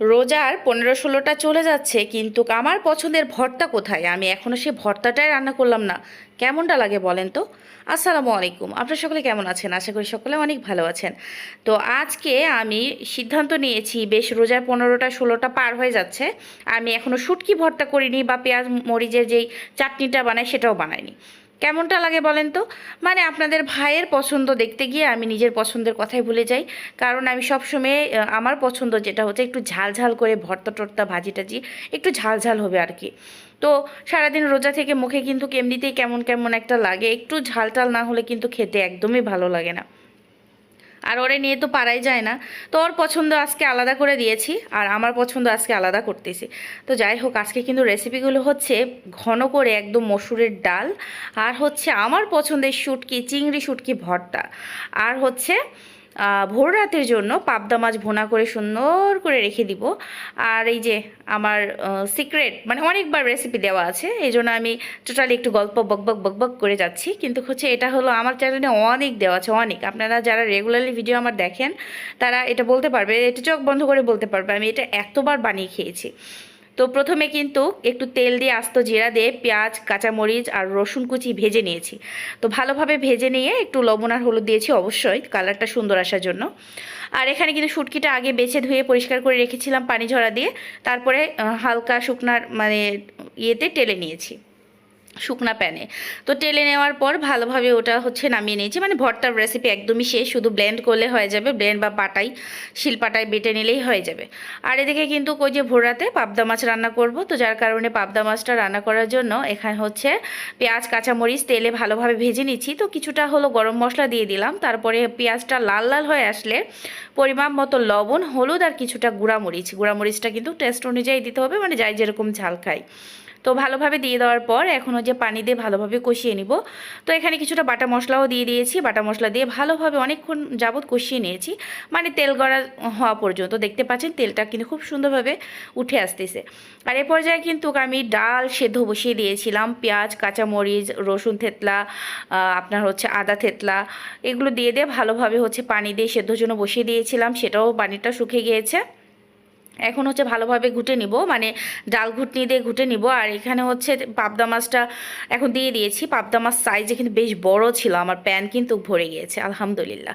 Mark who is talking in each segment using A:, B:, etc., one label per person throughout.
A: রোজার পনেরো ষোলোটা চলে যাচ্ছে, কিন্তু আমার পছন্দের ভর্তা কোথায়? আমি এখনও সেই ভর্তাটাই রান্না করলাম না। কেমনটা লাগে বলেন তো? আসসালামু আলাইকুম। আপনারা সকলে কেমন আছেন? আশা করি সকলে অনেক ভালো আছেন। তো আজকে আমি সিদ্ধান্ত নিয়েছি, বেশ রোজার পনেরোটা ষোলোটা পার হয়ে যাচ্ছে। আমি এখনও শুটকি ভর্তা করিনি বা পেঁয়াজ মরিচের যেই চাটনিটা বানাই সেটাও বানাইনি। কেমনটা লাগে বলেন তো? মানে আপনাদের ভাইয়ের পছন্দ দেখতে গিয়ে আমি নিজের পছন্দের কথাই ভুলে যাই। কারণ আমি সবসময় আমার পছন্দ যেটা হচ্ছে একটু ঝাল ঝাল করে ভর্তা টর্তা ভাজি টাজি, একটু ঝাল ঝাল হবে আর কি। তো সারাদিন রোজা থেকে মুখে কিন্তু কেমনিতেই কেমন কেমন একটা লাগে, একটু ঝাল টাল না হলে কিন্তু খেতে একদমই ভালো লাগে না। আর ওরে নিয়ে তো পারাই যায় না। তো ওর পছন্দ আজকে আলাদা করে দিয়েছি আর আমার পছন্দ আজকে আলাদা করতেছি। তো যাই হোক, আজকে কিন্তু রেসিপিগুলো হচ্ছে ঘন করে একদম মসুরের ডাল আর হচ্ছে আমার পছন্দের শুটকি, চিংড়ি শুটকি ভর্তা। আর হচ্ছে ভোর রাতের জন্য পাবদা মাছ ভোনা করে সুন্দর করে রেখে দিব। আর এই যে আমার সিক্রেট মানে অনেকবার রেসিপি দেওয়া আছে, এই জন্য আমি টোটালি একটু গল্প বকবক বকবক করে যাচ্ছি। কিন্তু হচ্ছে এটা হলো আমার চ্যানেলে অনেক দেওয়া আছে, অনেক। আপনারা যারা রেগুলারলি ভিডিও আমার দেখেন, তারা এটা বলতে পারবে, এটা চোখ বন্ধ করে বলতে পারবে, আমি এটা এতবার বানিয়ে খেয়েছি। তো প্রথমে কিন্তু একটু তেল দিয়ে আস্ত জিরা দিয়ে পেঁয়াজ, কাঁচামরিচ আর রসুন কুচি ভেজে নিয়েছি। তো ভালোভাবে ভেজে নিয়ে একটু লবণ আর হলুদ দিয়েছি অবশ্যই, কালারটা সুন্দর আসার জন্য। আর এখানে কিন্তু শুটকিটা আগে বেছে ধুয়ে পরিষ্কার করে রেখেছিলাম পানি ঝরা দিয়ে, তারপরে হালকা শুকনার মানে ইয়েতে টেলে নিয়েছি। শুকনা প্যানে। তো টেলে নেওয়ার পর ভালোভাবে ওটা হচ্ছে নামিয়ে নিয়েছি। মানে ভর্তার রেসিপি একদমই শেষ, শুধু ব্লেন্ড করলে হয়ে যাবে। ব্লেন্ড বা পাটাই, শিলপাটায় বেটে নিলেই হয়ে যাবে। আর এদিকে কিন্তু ওই যে ভোরাতে পাবদা মাছ রান্না করব। তো যার কারণে পাবদা মাছটা রান্না করার জন্য এখানে হচ্ছে পেঁয়াজ, কাঁচামরিচ তেলে ভালোভাবে ভেজে নিচ্ছি। তো কিছুটা হলো গরম মশলা দিয়ে দিলাম। তারপরে পেঁয়াজটা লাল লাল হয়ে আসলে পরিমাপ মতো লবণ, হলুদ আর কিছুটা গুঁড়ামরিচ। গুঁড়ামরিচটা কিন্তু টেস্ট অনুযায়ী দিতে হবে। মানে যাই যেরকম ঝাল খায় তো ভালোভাবে দিয়ে দেওয়ার পর এখন যে পানি দিয়ে ভালোভাবে কষিয়ে নিব। তো এখানে কিছুটা বাটা মশলাও দিয়ে দিয়েছি। বাটা মশলা দিয়ে ভালোভাবে অনেকক্ষণ যাবৎ কষিয়ে নিয়েছি। মানে তেল গড়া হওয়া পর্যন্ত দেখতে পাচ্ছেন তেলটা কিন্তু খুব সুন্দরভাবে উঠে আসতেছে। আর এ পর্যায়ে কিন্তু আমি ডাল সেদ্ধ বসিয়ে দিয়েছিলাম। পেঁয়াজ, কাঁচামরিচ, রসুন থেতলা আপনার হচ্ছে আদা থেতলা এগুলো দিয়ে দিয়ে ভালোভাবে হচ্ছে পানি দিয়ে সেদ্ধর জন্য বসিয়ে দিয়েছিলাম। সেটাও পানিটা শুকিয়ে গিয়েছে। এখন হচ্ছে ভালোভাবে ঘুটে নিব মানে ডাল ঘুটনি দিয়ে ঘুটে নিব। আর এখানে হচ্ছে পাবদা মাছটা এখন দিয়ে দিয়েছি। পাবদা মাছ সাইজে কিন্তু বেশ বড় ছিল, আমার প্যান কিন্তু ভরে গিয়েছে, আলহামদুলিল্লাহ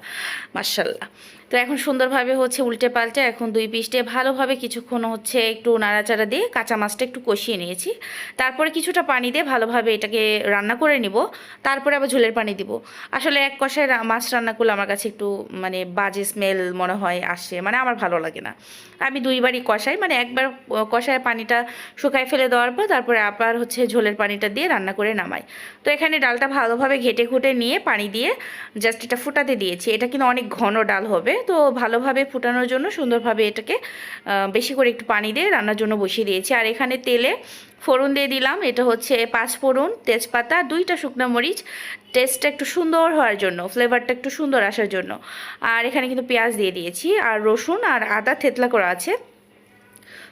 A: মার্শাল্লাহ তো এখন সুন্দরভাবে হচ্ছে উল্টে পাল্টে এখন দুই পিসটে ভালোভাবে কিছুক্ষণ হচ্ছে একটু নাড়াচাড়া দিয়ে কাঁচা মাছটা একটু কষিয়ে নিয়েছি। তারপরে কিছুটা পানি দিয়ে ভালোভাবে এটাকে রান্না করে নিব, তারপরে আবার ঝোলের পানি দিব। আসলে এক কষায় মাছ রান্না করলে আমার কাছে একটু মানে বাজে স্মেল মনে হয়, আসে মানে আমার ভালো লাগে না। আমি দুইবারই কষাই মানে একবার কষায় পানিটা শুকায় ফেলে দেওয়ার পর তারপরে আবার হচ্ছে ঝোলের পানিটা দিয়ে রান্না করে নামাই। তো এখানে ডালটা ভালোভাবে ঘেটে ঘুটে নিয়ে পানি দিয়ে জাস্ট এটা ফুটাতে দিয়েছি। এটা কিন্তু অনেক ঘন ডাল হবে, তো ভালোভাবে ফুটানোর জন্য সুন্দরভাবে এটাকে বেশি করে একটু পানি দিয়ে রান্নার জন্য বসিয়ে দিয়েছি। আর এখানে তেলে ফোড়ন দিয়ে দিলাম, এটা হচ্ছে পাঁচ ফোড়ন, তেজপাতা, দুইটা শুকনো মরিচ টেস্টটা একটু সুন্দর হওয়ার জন্য ফ্লেভারটা একটু সুন্দর আসার জন্য। আর এখানে কিন্তু পেঁয়াজ দিয়ে দিয়েছি, আর রসুন আর আদা থেতলা করা আছে।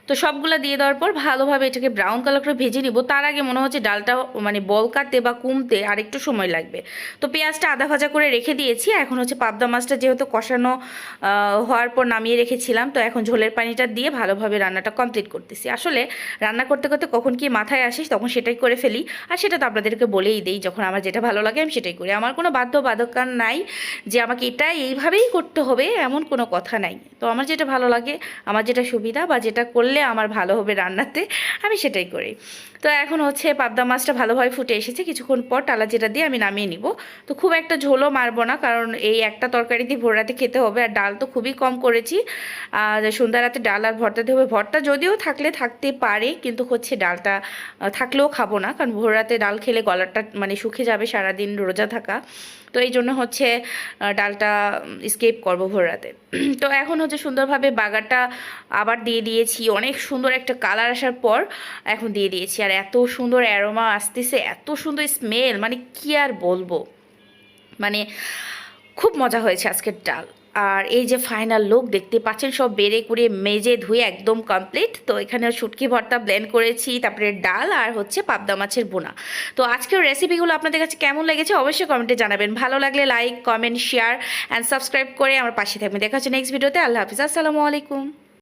A: তো সবগুলো দিয়ে দেওয়ার পর ভালোভাবে এটাকে ব্রাউন কালার করে ভেজে নিব। তার আগে মনে হচ্ছে ডালটা মানে বল কাটতে বা কমতে আর একটু সময় লাগবে। তো পেঁয়াজটা আদা ভাজা করে রেখে দিয়েছি। এখন হচ্ছে পাবদা মাছটা যেহেতু কষানো হওয়ার পর নামিয়ে রেখেছিলাম, তো এখন ঝোলের পানিটা দিয়ে ভালোভাবে রান্নাটা কমপ্লিট করতেছি। আসলে রান্না করতে করতে কখন কি মাথায় আসিস তখন সেটাই করে ফেলি। আর সেটা তো আপনাদেরকে বলেই দিই, যখন আমার যেটা ভালো লাগে আমি সেটাই করি। আমার কোনো বাধ্য বাধকার নাই যে আমাকে এটা এইভাবেই করতে হবে, এমন কোনো কথা নাই। তো আমার যেটা ভালো লাগে, আমার যেটা সুবিধা বা যেটা করলে আমার ভালো হবে রান্নাতে, আমি সেটাই করি। তো এখন হচ্ছে পাবদা মাছটা ভালোভাবে ফুটে এসেছে, কিছুক্ষণ পর টালা যেটা দিয়ে আমি নামিয়ে নিব। তো খুব একটা ঝোলও মারবো না, কারণ এই একটা তরকারি দিয়ে ভোর রাতে খেতে হবে, আর ডাল তো খুবই কম করেছি। সন্ধ্যা রাতে ডাল আর ভর্তা দিয়ে হবে। ভর্তা যদিও থাকলে থাকতে পারে, কিন্তু হচ্ছে ডালটা থাকলেও খাব না, কারণ ভোর রাতে ডাল খেলে গলাটা মানে শুকে যাবে, সারাদিন রোজা থাকা। তো এই জন্য হচ্ছে ডালটা স্কেপ করব ভোর রাতে। তো এখন হচ্ছে সুন্দরভাবে বাগারটা আবার দিয়ে দিয়েছি অনেক সুন্দর একটা কালার আসার পর এখন দিয়ে দিয়েছি। আর এত সুন্দর অ্যারোমা আসতেছে, এত সুন্দর স্মেল মানে কি আর বলব? মানে খুব মজা হয়েছে আজকের ডাল। আর এই যে ফাইনাল লুক দেখতে পাচ্ছেন সব বেড়ে করে মেজে ধুয়ে একদম কমপ্লিট তো এখানে শুটকি ভর্তা ব্লেন্ড করেছি, তারপরে ডাল আর হচ্ছে পাবদা মাছের বোনা। তো আজকের রেসিপিগুলো আপনাদের কাছে কেমন লেগেছে অবশ্যই কমেন্টে জানাবেন। ভালো লাগলে like comment share and subscribe করে আমার পাশে থাকবেন। দেখা হচ্ছে নেক্সট ভিডিওতে আল্লাহ হাফিজ। আসসালামু আলাইকুম।